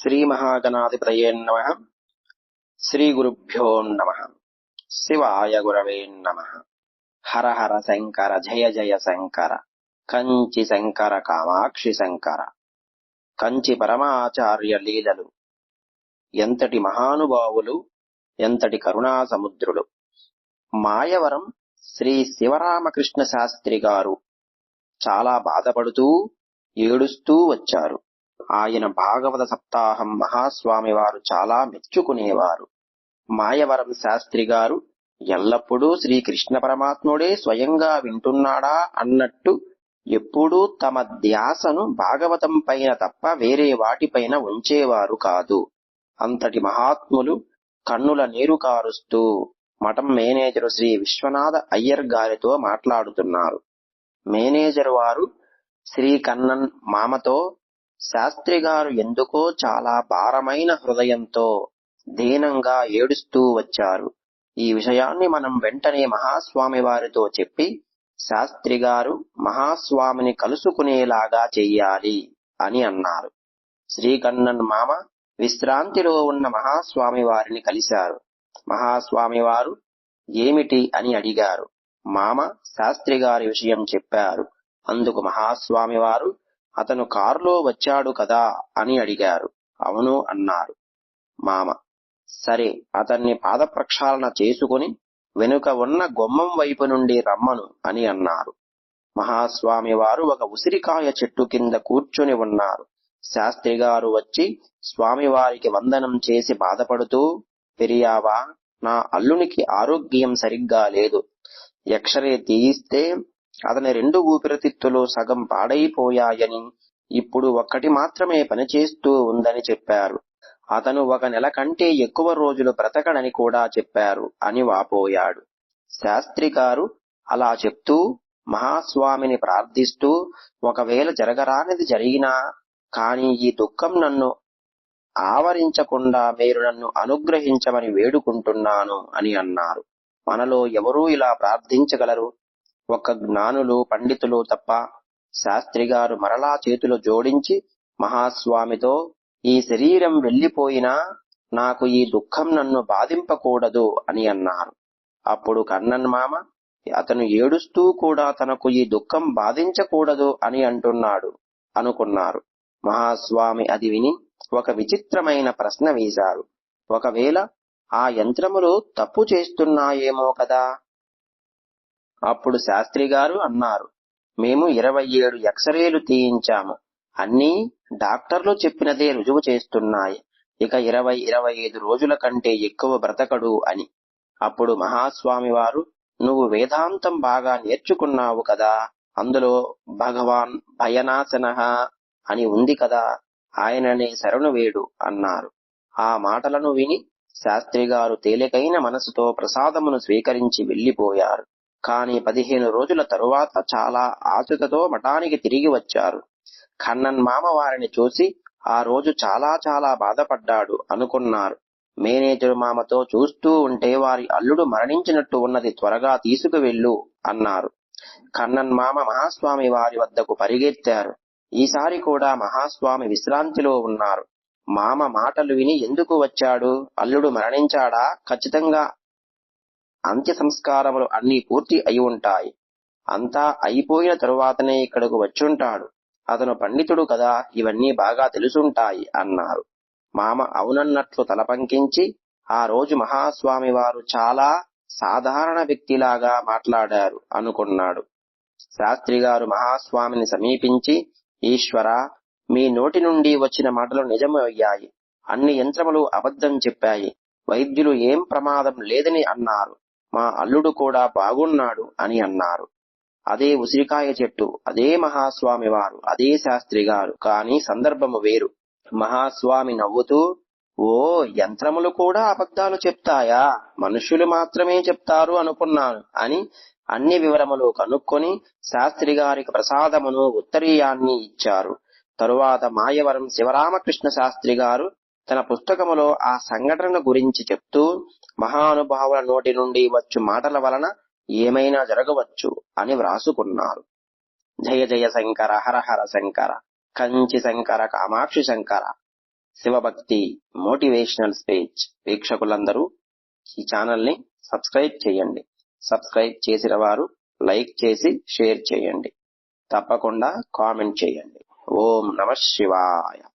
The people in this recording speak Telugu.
శ్రీమహాగణాధిపతయే నమ. శ్రీగురుభ్యో నమ. శివాయ గురవే నమ. హర హర శంకర జయ జయ శంకర కంచి శంకర కామాక్షి శంకర కంచి పరమాచార్య లీలలు ఎంతటి మహానుభావులు ఎంతటి కరుణా సముద్రులు. మాయవరం శ్రీ శివరామకృష్ణ శాస్త్రి గారు చాలా బాధపడుతూ ఏడుస్తూ వచ్చారు. ఆయన భాగవత సప్తాహం మహాస్వామి వారు చాలా మెచ్చుకునేవారు. మాయవరం శాస్త్రి గారు ఎల్లప్పుడూ శ్రీకృష్ణ పరమాత్ముడే స్వయంగా వింటున్నాడా అన్నట్టు ఎప్పుడూ తమ ధ్యాసను భాగవతం పైన తప్ప వేరే వాటిపైన ఉంచేవారు కాదు. అంతటి మహాత్ములు కన్నుల నీరు కారుస్తూ మఠం మేనేజరు శ్రీ విశ్వనాథ అయ్యర్ గారితో మాట్లాడుతున్నారు. మేనేజర్ వారు శ్రీ కన్నన్ మామతో శాస్త్రి గారు ఎందుకో చాలా భారమైన హృదయంతో దీనంగా ఏడుస్తూ వచ్చారు. ఈ విషయాన్ని మనం వెంటనే మహాస్వామి వారితో చెప్పి శాస్త్రి గారు మహాస్వామిని కలుసుకునేలాగా చెయ్యాలి అని అన్నారు. శ్రీకన్నన్ మామ విశ్రాంతిలో ఉన్న మహాస్వామి వారిని కలిశారు. మహాస్వామి వారు ఏమిటి? అని అడిగారు. మామ శాస్త్రి గారి విషయం చెప్పారు. అందుకు మహాస్వామి వారు అతను కారులో వచ్చాడు కదా అని అడిగారు. అవును అన్నారు. మామ. సరే అతన్ని పాద ప్రక్షాళన చేసుకుని వెనుక ఉన్న గుమ్మం వైపు నుండి రమ్మను అని అన్నారు. మహాస్వామి వారు ఒక ఉసిరికాయ చెట్టు కింద కూర్చుని ఉన్నారు. శాస్త్రి గారు వచ్చి స్వామివారికి వందనం చేసి బాధపడుతూ పెరియావా నా అల్లునికి ఆరోగ్యం సరిగ్గా లేదు. ఎక్స్రే తీయిస్తే అతని రెండు ఊపిరితిత్తులు సగం పాడైపోయాయని ఇప్పుడు ఒక్కటి మాత్రమే పనిచేస్తూ ఉందని చెప్పారు. అతను ఒక నెల కంటే ఎక్కువ రోజులు బ్రతకడని కూడా చెప్పారు అని వాపోయాడు. శాస్త్రి గారు అలా చెప్తూ మహాస్వామిని ప్రార్థిస్తూ ఒకవేళ జరగరానిది జరిగినా కాని ఈ దుఃఖం నన్ను ఆవరించకుండా మీరు నన్ను అనుగ్రహించమని వేడుకుంటున్నాను అని అన్నారు. మనలో ఎవరూ ఇలా ప్రార్థించగలరు? ఒక్క జ్ఞానులు పండితులు తప్ప శాస్త్రి గారు మరలా చేతులు జోడించి మహాస్వామితో ఈ శరీరం వెళ్ళిపోయినా నాకు ఈ దుఃఖం నన్ను బాధింపకూడదు అని అన్నారు. అప్పుడు కన్నన్ మామ అతను ఏడుస్తూ కూడా తనకు ఈ దుఃఖం బాధించకూడదు అని అంటున్నాడు అనుకున్నారు. మహాస్వామి అది విని ఒక విచిత్రమైన ప్రశ్న వేశారు. ఒకవేళ ఆ యంత్రములు తప్పు చేస్తున్నాయేమో కదా! అప్పుడు శాస్త్రి గారు అన్నారు మేము ఇరవై ఏడు ఎక్స్రేలు తీయించాము. అన్నీ డాక్టర్లు చెప్పినదే రుజువు చేస్తున్నాయి. ఇక ఇరవై ఇరవై ఐదు రోజుల కంటే ఎక్కువ బ్రతకడు అని. అప్పుడు మహాస్వామి వారు నువ్వు వేదాంతం బాగా నేర్చుకున్నావు కదా. అందులో భగవాన్ భయనాశన అని ఉంది కదా. ఆయననే శరణు వేడు అన్నారు. ఆ మాటలను విని శాస్త్రి గారు తేలికైన మనసుతో ప్రసాదమును స్వీకరించి వెళ్ళిపోయారు కాని పదిహేను రోజుల తరువాత చాలా ఆతుతతో మఠానికి తిరిగి వచ్చారు. కన్నన్ మామ వారిని చూసి ఆ రోజు చాలా చాలా బాధపడ్డాడు అనుకున్నారు. మేనేజరు మామతో చూస్తూ ఉంటే వారి అల్లుడు మరణించినట్టు ఉన్నది త్వరగా తీసుకువెళ్ళు అన్నారు. కన్నన్ మామ మహాస్వామి వారి వద్దకు పరిగెత్తారు. ఈసారి కూడా మహాస్వామి విశ్రాంతిలో ఉన్నారు. మామ మాటలు విని ఎందుకు వచ్చాడు? అల్లుడు మరణించాడా? ఖచ్చితంగా అంత్య సంస్కారములు అన్నీ పూర్తి అయి ఉంటాయి. అంతా అయిపోయిన తరువాతనే ఇక్కడకు వచ్చుంటాడు. అతను పండితుడు కదా ఇవన్నీ బాగా తెలుసుంటాయి అన్నారు. మామ అవునన్నట్లు తలపంకించి ఆ రోజు మహాస్వామి వారు చాలా సాధారణ వ్యక్తిలాగా మాట్లాడారు అనుకున్నాడు. శాస్త్రి గారు మహాస్వామిని సమీపించి ఈశ్వర మీ నోటి నుండి వచ్చిన మాటలు నిజమయ్యాయి. అన్ని యంత్రములు అబద్ధం చెప్పాయి. వైద్యులు ఏం ప్రమాదం లేదని అన్నారు. మా అల్లుడు కూడా బాగున్నాడు అని అన్నారు. అదే ఉసిరికాయ చెట్టు అదే మహాస్వామి వారు అదే శాస్త్రి గారు. కాని సందర్భము వేరు. మహాస్వామి నవ్వుతూ ఓ యంత్రములు కూడా అబద్ధాలు చెప్తాయా? మనుష్యులు మాత్రమే చెప్తారు అనుకున్నాను. అని అన్ని వివరములు కనుక్కొని శాస్త్రి గారికి ప్రసాదమును ఉత్తరీయాన్ని ఇచ్చారు. తరువాత మాయవరం శివరామకృష్ణ శాస్త్రి గారు తన పుస్తకములో ఆ సంఘటన గురించి చెప్తూ మహానుభావుల నోటి నుండి వచ్చు మాటల వలన ఏమైనా జరగవచ్చు అని వ్రాసుకున్నారు. జయ జయ శంకర హర హర శంకర కంచి శంకర కామాక్షి శంకర శివభక్తి మోటివేషనల్ స్పీచ్ వీక్షకులందరూ ఈ ఛానల్ని సబ్స్క్రైబ్ చేయండి. సబ్స్క్రైబ్ చేసిన వారు లైక్ చేసి షేర్ చేయండి. తప్పకుండా కామెంట్ చేయండి. ఓం నమ శివాయ.